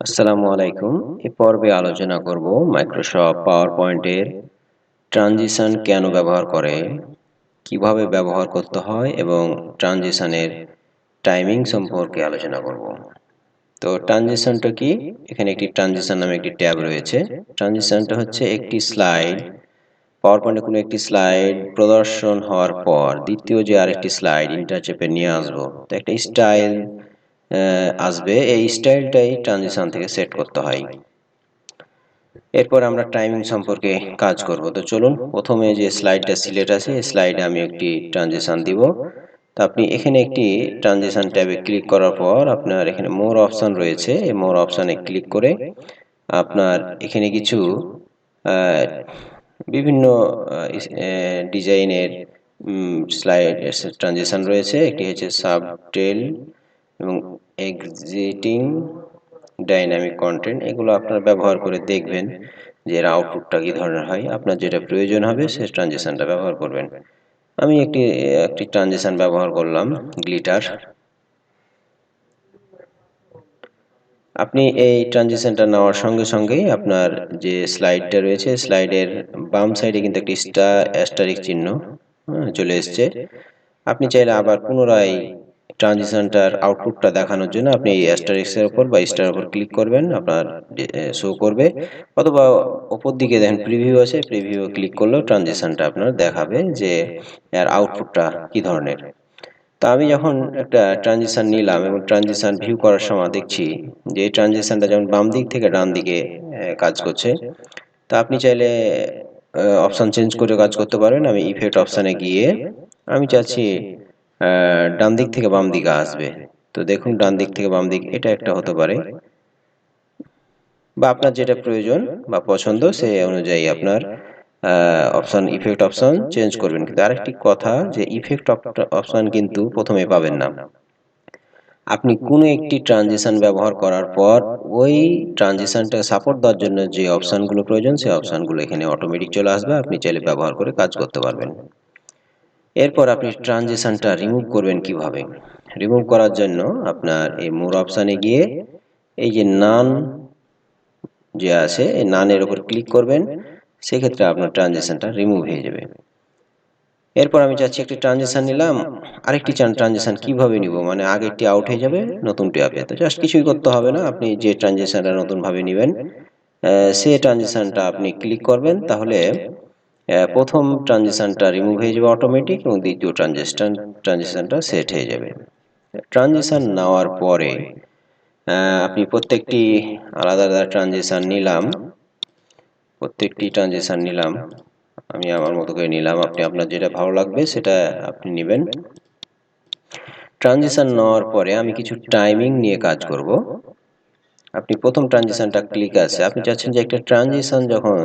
আসসালামু আলাইকুম। এ পর্বে আলোচনা করব মাইক্রোসফট পাওয়ার পয়েন্টের ট্রানজিশন কেন ব্যবহার করে, কীভাবে ব্যবহার করতে হয় এবং ট্রানজিশনের টাইমিং সম্পর্কে আলোচনা করব। তো ট্রানজিশনটা কি? এখানে একটি ট্রানজিশন নামে একটি ট্যাব রয়েছে। ট্রানজিশনটা হচ্ছে একটি স্লাইড। পাওয়ার পয়েন্টে কোনো একটি স্লাইড প্রদর্শন হওয়ার পর দ্বিতীয় যে আরেকটি স্লাইড ইন্টারচেপে নিয়ে আসব। তো একটা স্টাইল আসবে, এই স্টাইলটাই ট্রানজিশন থেকে সেট করতে হয়। এরপর আমরা টাইমিং সম্পর্কে কাজ করব। তো চলুন, প্রথমে যে স্লাইডটা সিলেক্ট আছে, এই স্লাইডে আমি একটি ট্রানজিশন দিব। তো আপনি এখানে একটি ট্রানজিশন ট্যাবে ক্লিক করার পর আপনার এখানে মোর অপশন রয়েছে। এই মোর অপশানে ক্লিক করে আপনার এখানে কিছু বিভিন্ন ডিজাইনের স্লাইড ট্রানজিশন রয়েছে। একটি হচ্ছে সাবটেল এবং এক্সিটিং ডাইনামিক কন্টেন্ট এগুলো আপনারা ব্যবহার করে দেখবেন যে এর আউটপুটটা কী ধরনের হয় আপনার যেটা প্রয়োজন হবে সে ট্রানজেকশানটা ব্যবহার করবেন। আমি একটি একটি ট্রানজেকশান ব্যবহার করলাম গ্লিটার আপনি এই ট্রানজেকশানটা নেওয়ার সঙ্গে সঙ্গেই আপনার যে স্লাইডটা রয়েছে স্লাইডের বাম সাইডে কিন্তু একটি স্টার অ্যাস্টারিক চিহ্ন হ্যাঁ, চলে এসছে। আপনি চাইলে আবার পুনরায় ট্রানজিশনটার আউটপুটটা দেখানোর জন্য আপনি এই অ্যাস্টারিক্সের উপর বা স্টারের উপর ক্লিক করবেন, আপনার শো করবে। অথবা ওপর দিকে দেখেন প্রিভিউ আছে প্রিভিউ ক্লিক করলেও ট্রানজিশনটা আপনার দেখাবে যে এর আউটপুটটা কি ধরনের। তো আমি যখন একটা ট্রানজিশন নিলাম এবং ট্রানজিশন ভিউ করার সময় দেখছি যে এই ট্রানজিশনটা যেমন বাম দিক থেকে ডান দিকে কাজ করছে, তা আপনি চাইলে অপশান চেঞ্জ করে কাজ করতে পারেন। আমি ইফেক্ট অপশানে গিয়ে আমি চাচ্ছি ডান দিক থেকে বাম দিকে আসবে। তো দেখুন ডান দিক থেকে বাম দিক এটা একটা হতে পারে। বা আপনার যেটা প্রয়োজন বা পছন্দ সেই অনুযায়ী আপনার অপশন ইফেক্ট অপশন চেঞ্জ করবেন। কিন্তু আরেকটি কথা যে ইফেক্ট অপশন কিন্তু প্রথমে পাবেন না। আপনি কোনো একটি ট্রানজিশন ব্যবহার করার পর ওই ট্রানজিশনটা সাপোর্ট দেওয়ার জন্য যে অপশানগুলো প্রয়োজন সেই অপশানগুলো এখানে অটোমেটিক চলে আসবে। আপনি চাইলে ব্যবহার করে কাজ করতে পারবেন। এরপর আপনি ট্রানজিশনটা রিমুভ করবেন কীভাবে? রিমুভ করার জন্য আপনার এই মোর অপশানে গিয়ে এই যে নান যে আছে, এই নানের উপর ক্লিক করবেন, সেক্ষেত্রে আপনার ট্রানজিশনটা রিমুভ হয়ে যাবে। এরপর আমি চাচ্ছি একটি ট্রানজিশন নিলাম, আরেকটি চান ট্রানজিশন কীভাবে নিব? মানে আগেরটি আউট হয়ে যাবে, নতুনটি আপে তো জাস্ট কিছুই করতে হবে না, আপনি যে ট্রানজিশনটা নতুনভাবে নেবেন সে ট্রানজিশনটা আপনি ক্লিক করবেন, তাহলে প্রথম ট্রানজিশনটা রিমুভ হয়ে যাবে অটোমেটিক এবং দ্বিতীয় ট্রানজিশন ট্রানজিশনটা সেট হয়ে যাবে। ট্রানজিশন নেওয়ার পরে আপনি প্রত্যেকটি আলাদা আলাদা ট্রানজিশন নিলাম। প্রত্যেকটি ট্রানজিশন নিলাম। আমি আমার মতো করে নিলাম। আপনি আপনার যেটা ভালো লাগবে সেটা আপনি নেবেন। ট্রানজিশন নেওয়ার পরে আমি কিছু টাইমিং নিয়ে কাজ করব। আপনি প্রথম ট্রানজিশনটা ক্লিক আছে। আপনি চাচ্ছেন যে একটা ট্রানজিশন যখন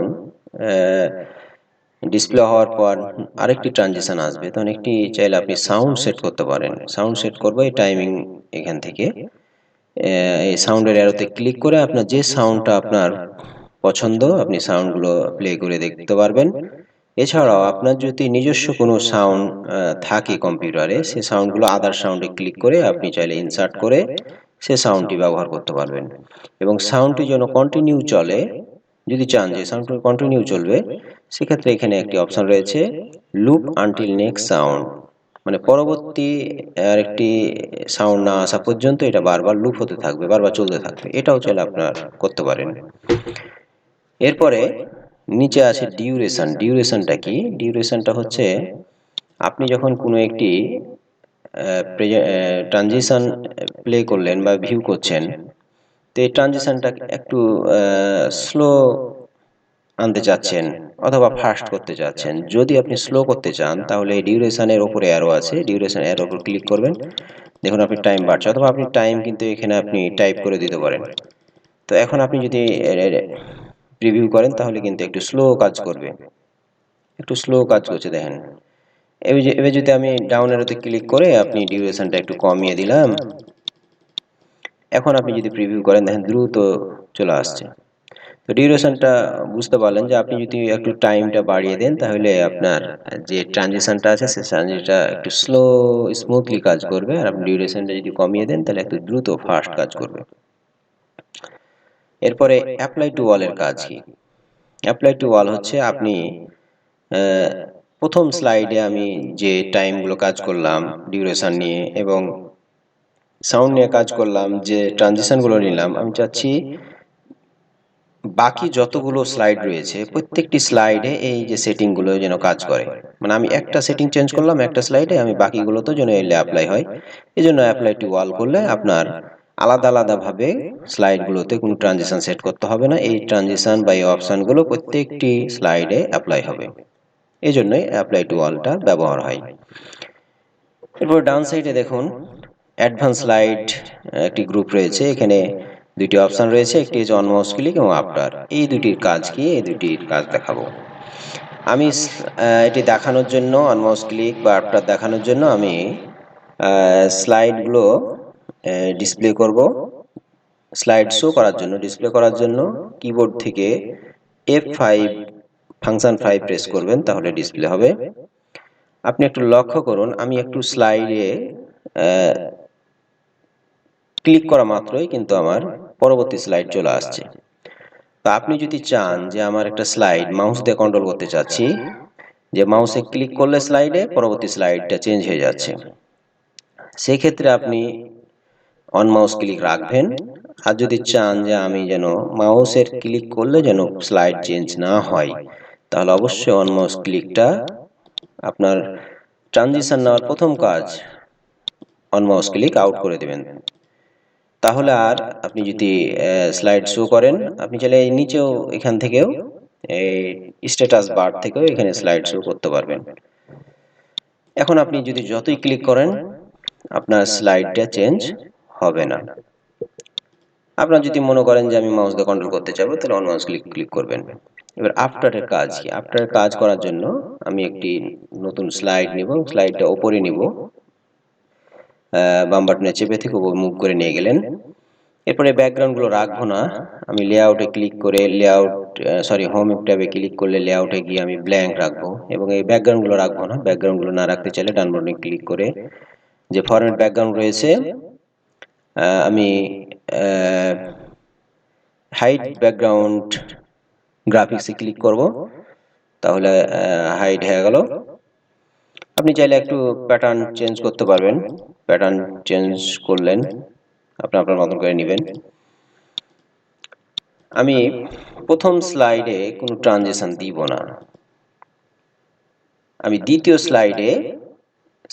ডিসপ্লে হওয়ার পর আরেকটি ট্রানজিশন আসবে। তখন একটি চাইলে আপনি সাউন্ড সেট করতে পারেন। সাউন্ড সেট করব, এই টাইমিং এখান থেকে। এই সাউন্ডের অ্যারোতে ক্লিক করে আপনার যে সাউন্ডটা আপনার পছন্দ, আপনি সাউন্ডগুলো প্লে করে দেখতে পারবেন। এছাড়াও আপনার যদি নিজস্ব কোনো সাউন্ড থাকে কম্পিউটারে সে সাউন্ডগুলো আদার সাউন্ডে ক্লিক করে আপনি চাইলে ইনসার্ট করে সে সাউন্ডটি ব্যবহার করতে পারবেন। এবং সাউন্ডটি যেন কন্টিনিউ চলে, যদি চান যে সাউন্ডটি কন্টিনিউ চলবে সেক্ষেত্রে এখানে একটি অপশন রয়েছে লুপ আনটিল নেক্সট সাউন্ড মানে পরবর্তী আর একটি সাউন্ড না আসা পর্যন্ত এটা বারবার লুপ হতে থাকবে বারবার চলতে থাকবে। এটাও চাইলে আপনার করতে পারেন। এরপরে নিচে আছে ডিউরেশন ডিউরেশনটা কি? ডিউরেশনটা হচ্ছে আপনি যখন কোনো একটি ট্রানজিশন প্লে করলেন বা ভিউ করছেন তো এই ট্রানজিশনটা একটু স্লো আনতে চাচ্ছেন অথবা ফাস্ট করতে চাচ্ছেন যদি আপনি স্লো করতে চান তাহলে এই ডিউরেশনের ওপরে অ্যারো আছে। ডিউরেশন অ্যারো ওপর ক্লিক করবেন। দেখুন আপনি টাইম বাড়ছে অথবা আপনি টাইম কিন্তু এখানে আপনি টাইপ করে দিতে পারেন। তো এখন আপনি যদি প্রিভিউ করেন তাহলে কিন্তু একটু স্লো কাজ করবে। একটু স্লো কাজ করছে দেখেন। এবার যদি আমি ডাউন এরোতে ক্লিক করে আপনি ডিউরেশনটা একটু কমিয়ে দিলাম। এখন আপনি যদি প্রিভিউ করেন দেখেন দ্রুত চলে আসছে। তো ডিউরেশনটা বুঝতে পারলেন যে আপনি যদি একটু টাইমটা বাড়িয়ে দেন, তাহলে আপনার যে ট্রানজিশনটা আছে, সে ট্রানজিশনটা একটু স্লো স্মুথলি কাজ করবে। আর আপনি ডিউরেশনটা যদি কমিয়ে দেন, তাহলে একটু দ্রুত ফাস্ট কাজ করবে। এরপরে অ্যাপ্লাই টু ওয়ালের কাজ কি? অ্যাপ্লাই টু ওয়াল হচ্ছে আপনি প্রথম স্লাইডে আমি যে টাইমগুলো কাজ করলাম ডিউরেশন নিয়ে এবং সাউন্ড নিয়ে কাজ করলাম, যে ট্রানজিশনগুলো নিলাম, আমি চাচ্ছি বাকি যতগুলো স্লাইড রয়েছে, প্রত্যেকটি স্লাইডে এই যে সেটিংগুলো যেন কাজ করে। মানে আমি একটা সেটিং চেঞ্জ করলাম, একটা স্লাইডে আমি বাকিগুলোতে যেন এলে অ্যাপ্লাই হয়। এই জন্য অ্যাপ্লাই টু ওয়াল করলে আপনার আলাদা আলাদাভাবে স্লাইডগুলোতে কোনো ট্রানজিশন সেট করতে হবে না। এই ট্রানজিশন বা এই অপশানগুলো প্রত্যেকটি স্লাইডে অ্যাপ্লাই হবে। এই জন্যই অ্যাপ্লাই টু ওয়ালটা ব্যবহার হয়। এরপর ডান সাইডে দেখুন অ্যাডভান্স স্লাইড একটি গ্রুপ রয়েছে। এখানে দুটি অপশান রয়েছে, একটি হচ্ছে অনমাউস ক্লিক এবং আফটার এই দুটির কাজ কি? এই দুটির কাজ দেখাবো। আমি এটি দেখানোর জন্য অনমাউস ক্লিক বা আফটার দেখানোর জন্য আমি স্লাইডগুলো ডিসপ্লে করব। স্লাইড শো করার জন্য ডিসপ্লে করার জন্য কিবোর্ড থেকে F five function five press করবেন, তাহলে ডিসপ্লে হবে। আপনি একটু লক্ষ্য করুন, আমি একটু স্লাইডে ক্লিক করা মাত্রই কিন্তু আমার পরবর্তী স্লাইড চলে আসছে। তো আপনি যদি চান যে আমার একটা স্লাইড মাউস দিয়ে কন্ট্রোল করতে চাচ্ছি, যে মাউসে ক্লিক করলে স্লাইডে পরবর্তী স্লাইডটা চেঞ্জ হয়ে যাচ্ছে। সেই ক্ষেত্রে আপনি অন মাউস ক্লিক রাখবেন। আর যদি চান যে আমি যেন মাউসের ক্লিক করলে যেন স্লাইড চেঞ্জ না হয়, তাহলে অবশ্যই অন মাউস ক্লিকটা আপনার ট্রানজিশন নেওয়ার প্রথম কাজ অন মাউস ক্লিক আউট করে দেবেন। তাহলে আর আপনি যদি স্লাইড শো করেন, আপনি চাইলে নিচেও, এখান থেকেও, এই স্ট্যাটাস বার থেকেও এখানে স্লাইড শো করতে পারবেন। এখন আপনি যদি যতই ক্লিক করেন, আপনার স্লাইডটা চেঞ্জ হবে না। আপনার যদি মনে করেন যে আমি মাউস দিয়ে কন্ট্রোল করতে চাইব তাহলে অন মাউস ক্লিক ক্লিক করবেন। এবার আফটারের কাজ কি? আফটারের কাজ করার জন্য আমি একটি নতুন স্লাইড নিব স্লাইডটা ওপরে নিব। বাম বাটনে চেপে থেকে মুভ করে নিয়ে গেলেন। এরপরে ব্যাকগ্রাউন্ডগুলো রাখব না। আমি লেআউটে ক্লিক করে লেআউট সরি হোম ট্যাবে ক্লিক করলে লেআউটে গিয়ে আমি ব্ল্যাঙ্ক রাখব এবং এই ব্যাকগ্রাউন্ডগুলো রাখব না। ব্যাকগ্রাউন্ডগুলো না রাখতে চাইলে ডান বাটনে ক্লিক করে যে ফরম্যাট ব্যাকগ্রাউন্ড রয়েছে আমি হাইট ব্যাকগ্রাউন্ড গ্রাফিক্সে ক্লিক করব। তাহলে হাইট হয়ে গেল। আপনি চাইলে একটু প্যাটার্ন চেঞ্জ করতে পারবেন। প্যাটার্ন চেঞ্জ করলেন। আপনি আপনার মতন করে নেবেন। আমি প্রথম স্লাইডে কোনো ট্রানজেকশন দিব না। আমি দ্বিতীয় স্লাইডে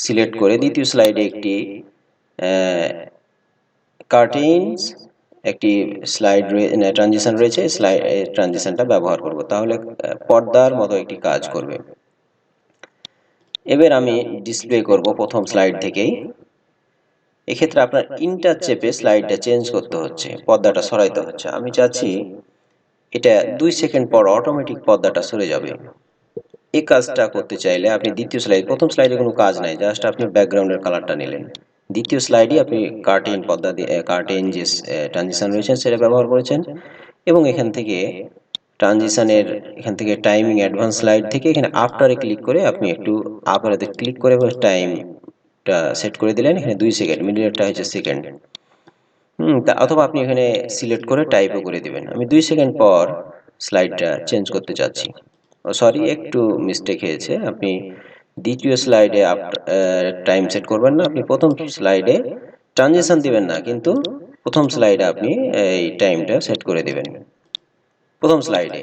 সিলেক্ট করে দ্বিতীয় স্লাইডে একটি কার্টেন্স একটি স্লাইড ট্রানজিশন রয়েছে। স্লাইড ট্রানজিশনটা ব্যবহার করব। তাহলে পর্দার মতো একটি কাজ করবে। এবার আমি ডিসপ্লে করব প্রথম স্লাইড থেকেই। এক্ষেত্রে আপনার ইন্টার চেপে স্লাইডটা চেঞ্জ করতে হচ্ছে, পর্দাটা সরাইতে হচ্ছে। আমি চাচ্ছি এটা দুই সেকেন্ড পর অটোমেটিক পর্দাটা সরে যাবে। এই কাজটা করতে চাইলে আপনি দ্বিতীয় স্লাইড প্রথম স্লাইডে কোনো কাজ নাই জাস্ট আপনি ব্যাকগ্রাউন্ডের কালারটা নিলেন। দ্বিতীয় স্লাইডে আপনি কার্টেন পর্দা দিয়ে কার্টেন যে ট্রানজিশন রয়েছে সেটা ব্যবহার করেছেন। এবং এখান থেকে ট্রানজিশনের এখান থেকে টাইমিং অ্যাডভান্স স্লাইড থেকে এখানে আফটারে ক্লিক করে আপনি একটু আপারাতে ক্লিক করে টাইমটা সেট করে দিলেন। এখানে দুই সেকেন্ড মিডিলেরটা হচ্ছে সেকেন্ড হুম, তা অথবা আপনি এখানে সিলেক্ট করে টাইপও করে দিবেন। আমি দুই সেকেন্ড পর স্লাইডটা চেঞ্জ করতে চাচ্ছি। ও সরি একটু মিস্টেক হয়েছে। আপনি দ্বিতীয় স্লাইডে টাইম সেট করবেন না। আপনি প্রথম স্লাইডে ট্রানজেকশান দিবেন না। কিন্তু প্রথম স্লাইডে আপনি এই টাইমটা সেট করে দিবেন। প্রথম স্লাইডে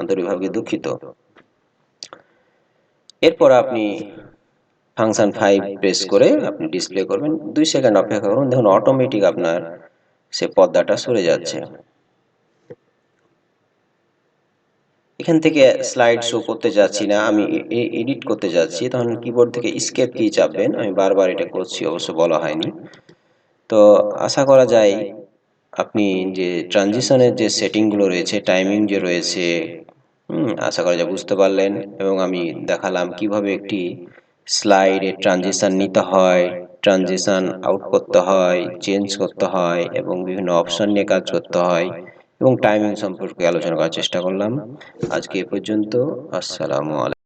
আন্তরিকভাবে দুঃখিত। এরপর আপনি ফাংশন ফাইভ প্রেস করে আপনি ডিসপ্লে করবেন। দুই সেকেন্ড অপেক্ষা করুন। দেখুন অটোমেটিক আপনার সে পর্দাটা সরে যাচ্ছে। এখান থেকে স্লাইড শো করতে যাচ্ছি না। আমি এডিট করতে যাচ্ছি। তখন কিবোর্ড থেকে স্কেপ কি চাপবেন। আমি বারবার এটা করছি, অবশ্য বলা হয়নি। তো আশা করা যায় আপনি যে ট্রানজিশনের যে সেটিংগুলো রয়েছে টাইমিং যে রয়েছে আশা করা যায় বুঝতে পারলেন এবং আমি দেখালাম কীভাবে একটি স্লাইডে ট্রানজিশন নিতে হয় ট্রানজিশন আউট করতে হয় চেঞ্জ করতে হয় এবং বিভিন্ন অপশন নিয়ে কাজ করতে হয় এবং টাইমিং সম্পর্কে আলোচনা করার চেষ্টা করলাম। আজকে এ পর্যন্ত, আসসালামু আলাইকুম।